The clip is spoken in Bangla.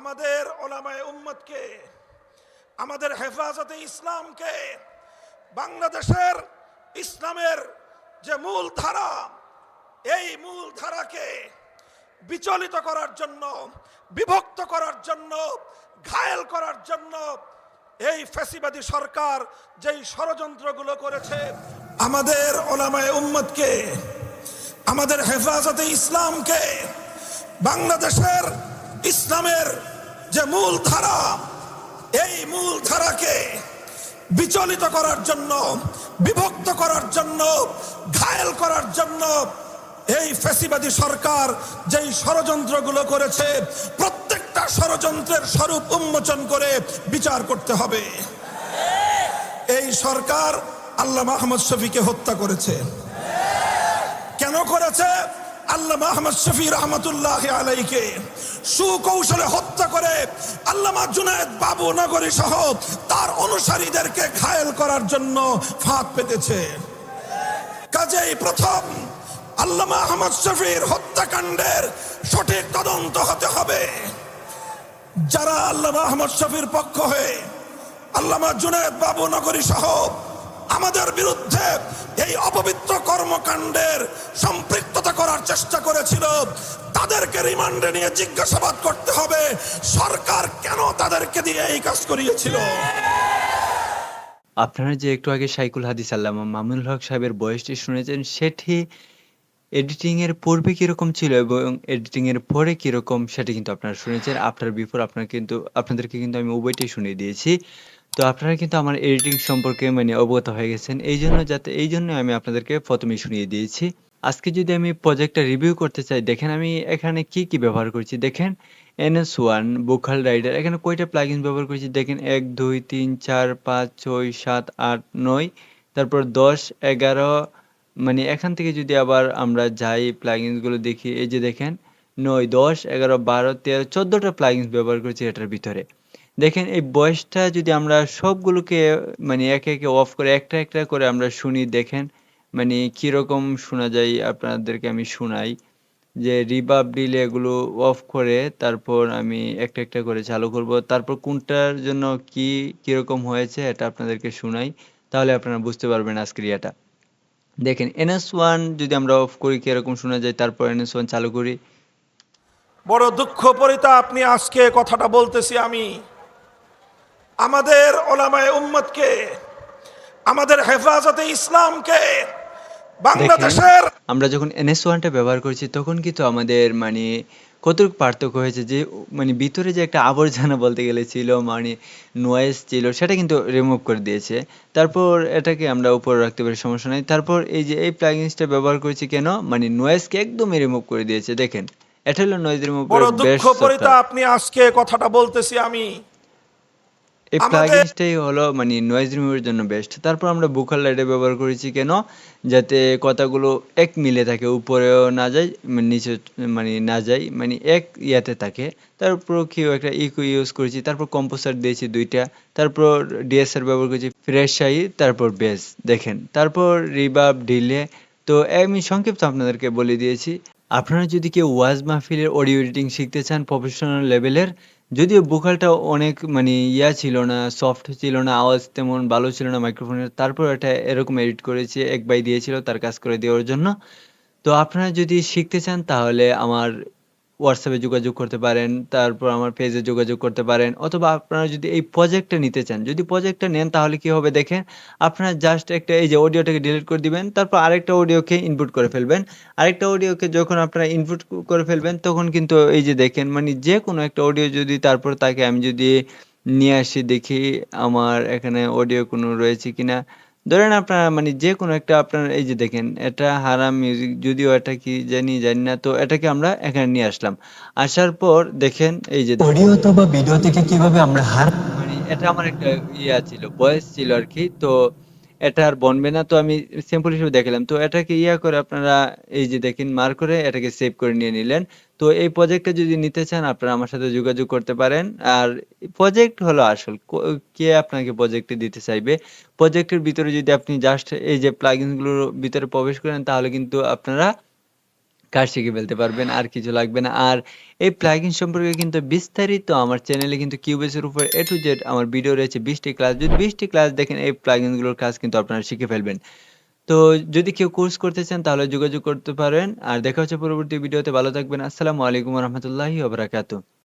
আমাদের ওলামায় উম্মতকে, আমাদের হেফাজতে ইসলামকে, বাংলাদেশের ইসলামের যে মূল ধারা, এই মূল ধারাকে বিচলিত করার জন্য, বিভক্ত করার জন্য, ঘায়েল করার জন্য এই ফ্যাসিবাদী সরকার যেই ষড়যন্ত্রগুলো করেছে, আমাদের ওলামায় উম্মতকে, আমাদের হেফাজতে ইসলামকে, বাংলাদেশের ইসলামের যে মূল ধারা, এই মূল ধারাকে বিচলিত করার জন্য, বিভক্ত করার জন্য, ঘায়েল করার জন্য এই ফ্যাসিবাদী সরকার যেই ষড়যন্ত্রগুলো করেছে, প্রত্যেকটা ষড়যন্ত্রের স্বরূপ উন্মোচন করে বিচার করতে হবে। এই সরকার আল্লাহ মাহমদ শফিকে হত্যা করেছে। কেন করেছে? সুকৌশলে হত্যা আল্লামা বাবু নগরী তার অনুসারীদেরকে করার জন্য পেতেছে। কাজেই প্রথম আল্লামা হত্যাকাণ্ডের সঠিক তদন্ত হতে হবে। যারা আল্লামা আহমদ শফির পক্ষ হয়ে আল্লামা জুনায়েদ বাবু নগরী সহ আমাদের বিরুদ্ধে এই অপবিত্র কর্মকাণ্ডের সম্পৃক্ততা করার চেষ্টা করেছিল। তাদেরকে রিমান্ডে নিয়ে জিজ্ঞাসাবাদ করতে হবে, সরকার কেন তাদেরকে দিয়ে এই কাজ করিয়েছিল? আপনারা যে একটু আগে সাইকুল হাদিস আল্লামা মামুনুল হক সাহেবের বয়সটি শুনেছেন, সেটি এডিটিং এর পূর্বে কীরকম ছিল এবং এডিটিং এর পরে কীরকম সেটি কিন্তু আপনারা শুনেছেন। আফটার বিফোর আপনারা কিন্তু, আপনাদেরকে কিন্তু আমি উভয়টাই শুনিয়ে দিয়েছি। তো আপনারা কিন্তু আমার এডিটিং সম্পর্কে মানে অবগত হয়ে গেছেন। এই জন্য যাতে, এই জন্য আমি আপনাদেরকে প্রথমেই শুনিয়ে দিয়েছি। আজকে যদি আমি প্রজেক্টটা রিভিউ করতে চাই, দেখেন আমি এখানে কি কি ব্যবহার করছি? দেখেন এনএস ওয়ান বুখাল রাইডার এখানে কয়টা প্লাগইন ব্যবহার করেছি? দেখেন, এক, দুই, তিন, চার, পাঁচ, ছয়, সাত, আট, নয়, তারপর দশ, এগারো মানে এখান থেকে যদি আবার আমরা যাই প্লাগইনসগুলো দেখি, এই যে দেখেন, নয়, দশ, এগারো, বারো, তেরো, চোদ্দটা প্লাগইনস ব্যবহার করেছি এটার ভিতরে। দেখেন এই বয়সটা যদি আমরা সবগুলোকে মানে একে একে অফ করে, একটা একটা করে আমরা শুনি, দেখেন মানে কীরকম শোনা যায় আপনাদেরকে আমি শোনাই। যে রিবাব ডিলে এগুলো অফ করে, তারপর আমি একটা একটা করে চালু করব। তারপর কোনটার জন্য কি, কীরকম হয়েছে, এটা আপনাদেরকে শোনাই। তাহলে আপনারা বুঝতে পারবেন আজকের ইয়াটা। দেখেন, এনএস ওয়ান যদি আমরা অফ করি, কীরকম শোনা যায়, তারপর এনএস ওয়ান চালু করি। বড় দুঃখ পরিতা আপনি আজকে কথাটা বলতেছি আমি। আমাদের ওলামায় উম্মতকে আমাদের হেফাজতে ইসলামকে বাংলাদেশের আমরা যখন এনএস ওয়ানটা ব্যবহার করছি তখন কিন্তু আমাদের মানে কতটুকু পার্থক্য হয়েছে যে মানে ভিতরে যে একটা আবর্জনা বলতে গেলে ছিল মানে নয়েজ ছিল সেটা কিন্তু রিমুভ করে দিয়েছে। তারপর এটাকে আমরা উপরে রাখতে পারি সমস্যা নাই। তারপর এই যে এই প্লাগইনসটা ব্যবহার করছি কেন? মানে নয়েজকে একদমই রিমুভ করে দিয়েছে। দেখেন এটা হলো নয়েজ রিমুভ বড় দুঃখ পরিতাপ নিয়ে আজকে কথাটা বলতেছি আমি। এই প্লাগইনসটাই হলো মানে নয়েজ রিমুভের জন্য বেস্ট তারপর আমরা লাইটে ব্যবহার করেছি কেন? যাতে কথাগুলো এক মিলে থাকে উপরেও না যায় মানে নিচে মানে না যায় মানে এক ইয়াতে থাকে। তারপর কেউ একটা ইকো ইউজ করেছি তারপর কম্পোসার দিয়েছি দুইটা। তারপর ডিএসআর ব্যবহার করেছি ফ্রেশ আই তারপর বেস দেখেন। তারপর রিবাব ডিলে তো আমি সংক্ষিপ্ত আপনাদেরকে বলে দিয়েছি। আপনারা যদি কেউ ওয়াজ মাহফিলের অডিও এডিটিং শিখতে চান প্রফেশনাল লেভেলের যদিও বুকালটা অনেক মানে ইয়া ছিল না সফট ছিল না, আওয়াজ তেমন ভালো ছিল না মাইক্রোফোনের তারপর এটা এরকম এডিট করেছে, এক ভাই দিয়েছিল তার কাজ করে দেওয়ার জন্য। তো আপনারা যদি শিখতে চান তাহলে আমার হোয়াটসঅ্যাপে যোগাযোগ করতে পারেন, তারপর আমার পেজে যোগাযোগ করতে পারেন, অথবা আপনারা যদি এই প্রজেক্টটা নিতে চান, যদি প্রজেক্টটা নেন তাহলে কি হবে দেখেন, আপনারা জাস্ট একটা এই যে অডিওটাকে ডিলিট করে দিবেন, তারপর আরেকটা অডিওকে ইনপুট করে ফেলবেন। আরেকটা অডিওকে যখন আপনারা ইনপুট করে ফেলবেন, তখন কিন্তু এই যে দেখেন মানে যে কোনো একটা অডিও যদি তারপর তাকে আমি যদি নিয়ে আসি দেখি আমার এখানে অডিও কোনো রয়েছে কিনা ধরেন আপনার মানে যে কোনো একটা আপনার এই যে দেখেন এটা হারাম মিউজিক যদিও এটা কি জানি জানি না তো এটাকে আমরা এখানে নিয়ে আসলাম। আসার পর দেখেন এই যে অডিও তো বা ভিডিও থেকে কীভাবে আমরা হারাম মানে এটা আমার একটা ইয়া ছিল বয়স ছিল আর কি তো এটা আর বনবে না। তো আমি সিম্পল হিসেবে দেখালাম। তো এটাকে ইয়া করে আপনারা এই যে দেখেন, মার করে এটাকে সেভ করে নিয়ে নিলেন। তো এই প্রজেক্টটা যদি নিতে চান, আপনারা আমার সাথে যোগাযোগ করতে পারেন। আর প্রজেক্ট হলো আসল। কে আপনাকে প্রজেক্টে দিতে চাইবে? প্রজেক্টের ভিতরে যদি আপনি জাস্ট এই যে প্লাগিনগুলোর ভিতরে প্রবেশ করেন, তাহলে কিন্তু আপনারা কাজ শিখে ফেলতে পারবেন, আর কিছু লাগবে না। আর এই প্লাগিন সম্পর্কে কিন্তু বিস্তারিত আমার চ্যানেলে কিন্তু কিউবেসের উপর এ টু জেড আমার ভিডিও রয়েছে, বিশটি ক্লাস যদি বিশটি ক্লাস দেখেন, এই প্লাগিনগুলোর কাজ কিন্তু আপনারা শিখে ফেলবেন। তো যদি কেউ কোর্স করতে চান, তাহলে যোগাযোগ করতে পারেন। আর দেখা হচ্ছে পরবর্তী ভিডিওতে ভালো থাকবেন। আসসালামু আলাইকুম রহমতুল্লাহি ওবরাকাতু